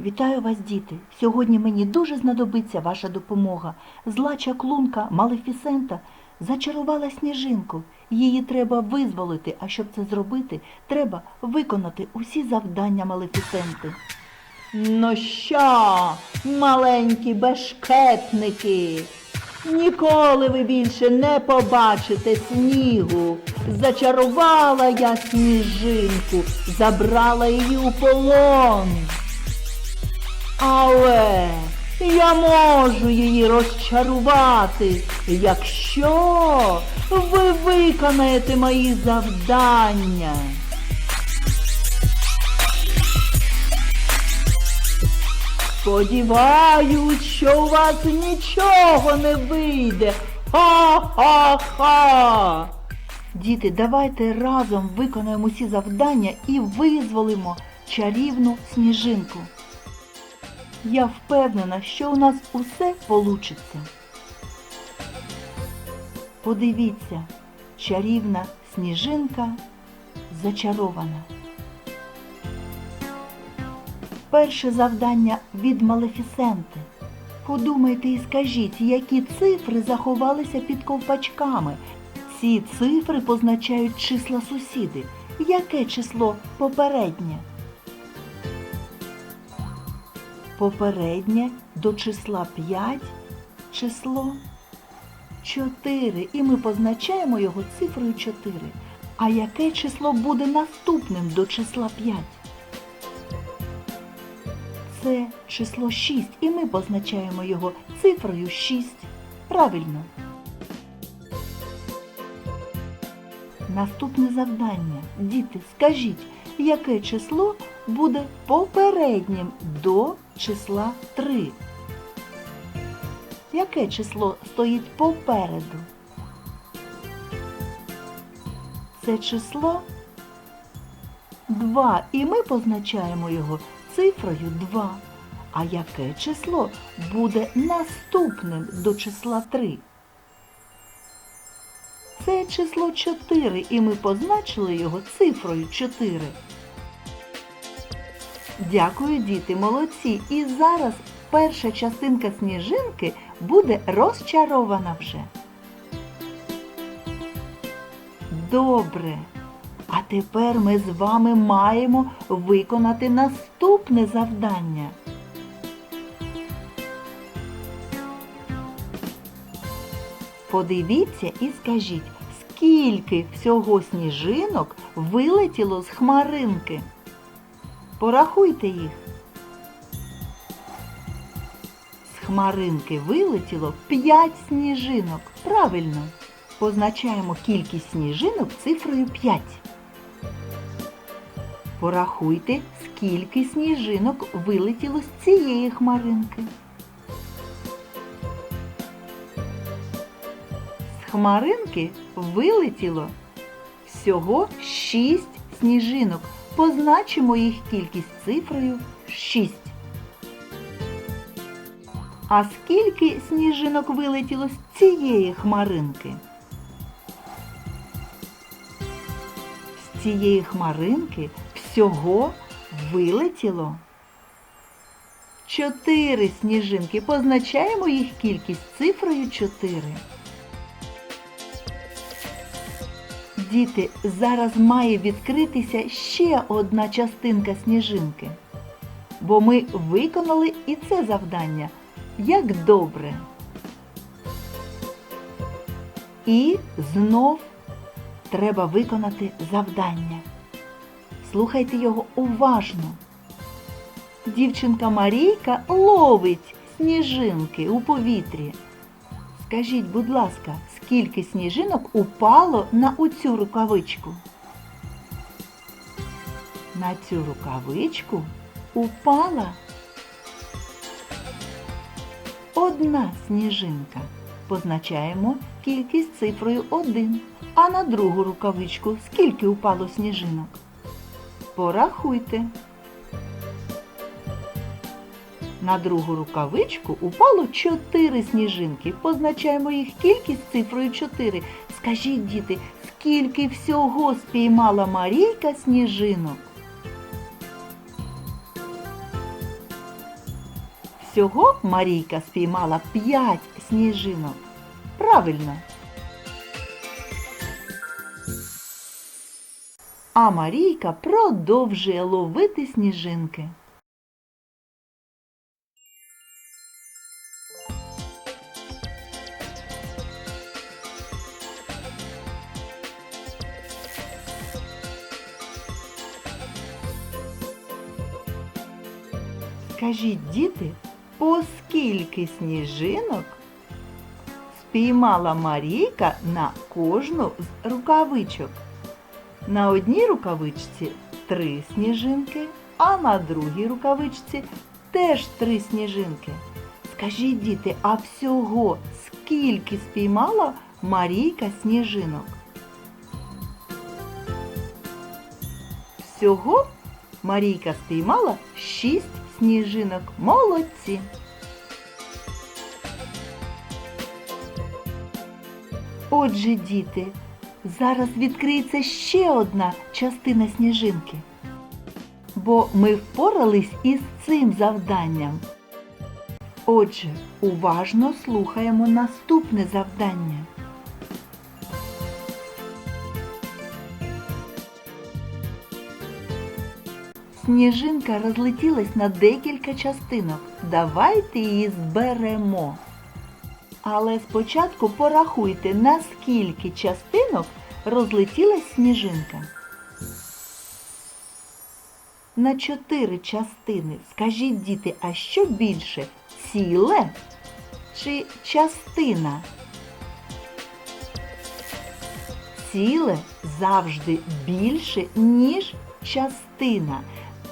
Вітаю вас, діти! Сьогодні мені дуже знадобиться ваша допомога. Зла чаклунка Малефісента зачарувала сніжинку. Її треба визволити, а щоб це зробити, треба виконати усі завдання Малефісенти. Ну що, маленькі бешкетники, ніколи ви більше не побачите снігу. Зачарувала я сніжинку, забрала її у полон. Але я можу її розчарувати, якщо ви виконаєте мої завдання. Сподіваюсь, що у вас нічого не вийде. Ха-ха-ха! Діти, давайте разом виконаємо усі завдання і визволимо чарівну сніжинку. Я впевнена, що у нас усе получиться. Подивіться, чарівна сніжинка зачарована. Перше завдання від Малефісенти. Подумайте і скажіть, які цифри заховалися під ковпачками. Ці цифри позначають числа сусіди. Яке число попереднє? Попереднє до числа 5 число 4. І ми позначаємо його цифрою 4. А яке число буде наступним до числа 5? Це число 6. І ми позначаємо його цифрою 6. Правильно. Наступне завдання. Діти, скажіть, яке число буде попереднім до числа 3? Яке число стоїть попереду? Це число 2. І ми позначаємо його цифрою 2. А яке число буде наступним до числа 3? Це число 4, і ми позначили його цифрою 4. Дякую, діти, молодці. І зараз перша частинка сніжинки буде розчарована вже. Добре. А тепер ми з вами маємо виконати наступне завдання. Подивіться і скажіть, скільки всього сніжинок вилетіло з хмаринки. Порахуйте їх. З хмаринки вилетіло 5 сніжинок. Правильно. Позначаємо кількість сніжинок цифрою 5. Порахуйте, скільки сніжинок вилетіло з цієї хмаринки. З хмаринки вилетіло всього 6 сніжинок. Позначимо їх кількість цифрою 6. А скільки сніжинок вилетіло з цієї хмаринки? З цієї хмаринки всього вилетіло 4 сніжинки. Позначаємо їх кількість цифрою 4. Діти, зараз має відкритися ще одна частинка сніжинки. Бо ми виконали і це завдання. Як добре. І знов треба виконати завдання. Слухайте його уважно. Дівчинка Марійка ловить сніжинки у повітрі. Скажіть, будь ласка, скільки сніжинок упало на оцю рукавичку? На цю рукавичку упала одна сніжинка. Позначаємо кількість цифрою 1. А на другу рукавичку скільки упало сніжинок? Порахуйте. На другу рукавичку упало 4 сніжинки. Позначаємо їх кількість цифрою 4. Скажіть, діти, скільки всього спіймала Марійка сніжинок? Всього Марійка спіймала п'ять сніжинок. Правильно. А Марійка продовжує ловити сніжинки. Скажіть, діти, по скільки сніжинок спіймала Марійка на кожну з рукавичок? На одній рукавичці три сніжинки, а на другій рукавичці теж три сніжинки. Скажіть, діти, а всього скільки спіймала Марійка сніжинок? Всього Марійка спіймала шість сніжинок. Молодці! Отже, діти, зараз відкриється ще одна частина сніжинки. Бо ми впорались із цим завданням. Отже, уважно слухаємо наступне завдання. Сніжинка розлетілась на декілька частинок. Давайте її зберемо. Але спочатку порахуйте, на скільки частинок розлетілась сніжинка. На чотири частини. Скажіть, діти, а що більше? Ціле чи частина? Ціле завжди більше, ніж частина.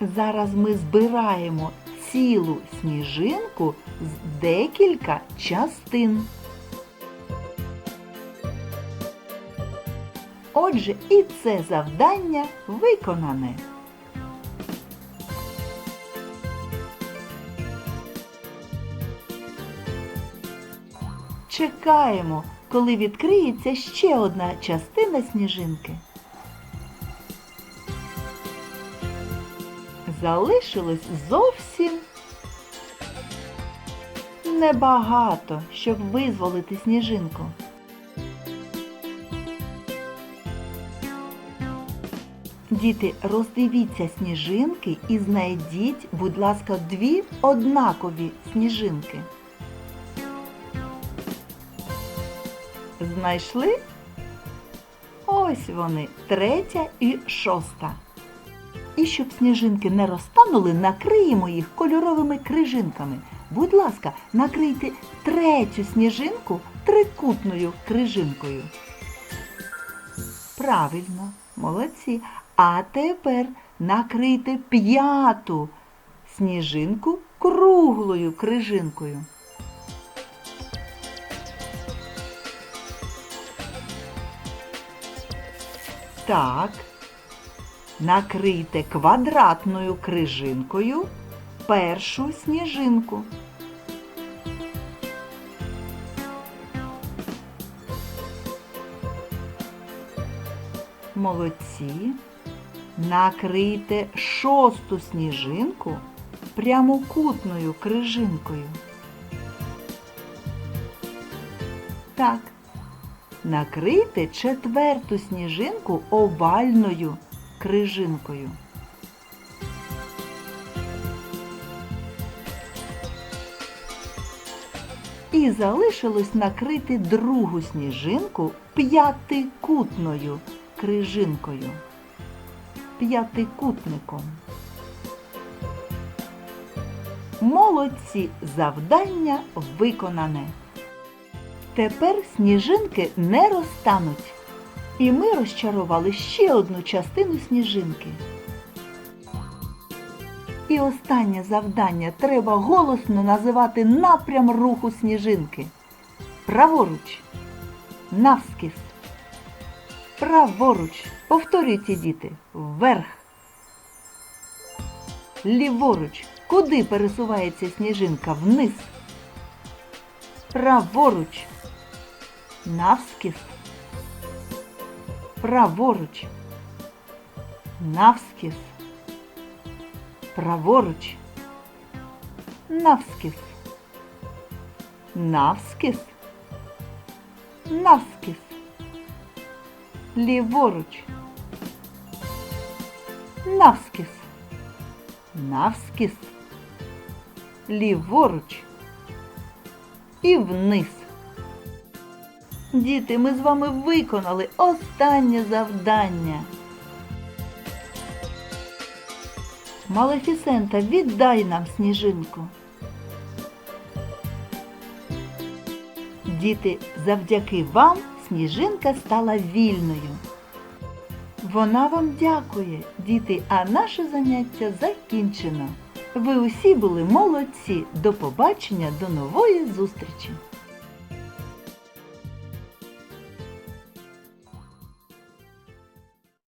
Зараз ми збираємо цілу сніжинку з декілька частин. Отже, і це завдання виконане. Чекаємо, коли відкриється ще одна частина сніжинки. Залишилось зовсім небагато, щоб визволити сніжинку. Діти, роздивіться сніжинки і знайдіть, будь ласка, дві однакові сніжинки. Знайшли? Ось вони, третя і шоста. І щоб сніжинки не розтанули, накриємо їх кольоровими крижинками. Будь ласка, накрийте третю сніжинку трикутною крижинкою. Правильно, молодці. А тепер накрийте п'яту сніжинку круглою крижинкою. Так, накрийте квадратною крижинкою першу сніжинку. Молодці. Накрийте шосту сніжинку прямокутною крижинкою. Так. Накрийте четверту сніжинку овальною крижинкою. І залишилось накрити другу сніжинку п'ятикутною крижинкою. П'ятикутником. Молодці завдання виконане. Тепер сніжинки не розтануть. І ми розчарували ще одну частину сніжинки. І останнє завдання треба голосно називати напрям руху сніжинки. Праворуч. Навскіз. Праворуч. Повторюйте, діти. Вверх. Ліворуч. Куди пересувається сніжинка? Вниз. Праворуч. Навскіз. Праворуч. Навскіз. Праворуч. навскіз. Навскіз. Навскіз. Ліворуч. Навскіз. Навскіз. Ліворуч. І вниз. Діти, ми з вами виконали останнє завдання. Малефісента, віддай нам сніжинку. Діти, завдяки вам сніжинка стала вільною. Вона вам дякує, діти, а наше заняття закінчено. Ви усі були молодці. До побачення, до нової зустрічі!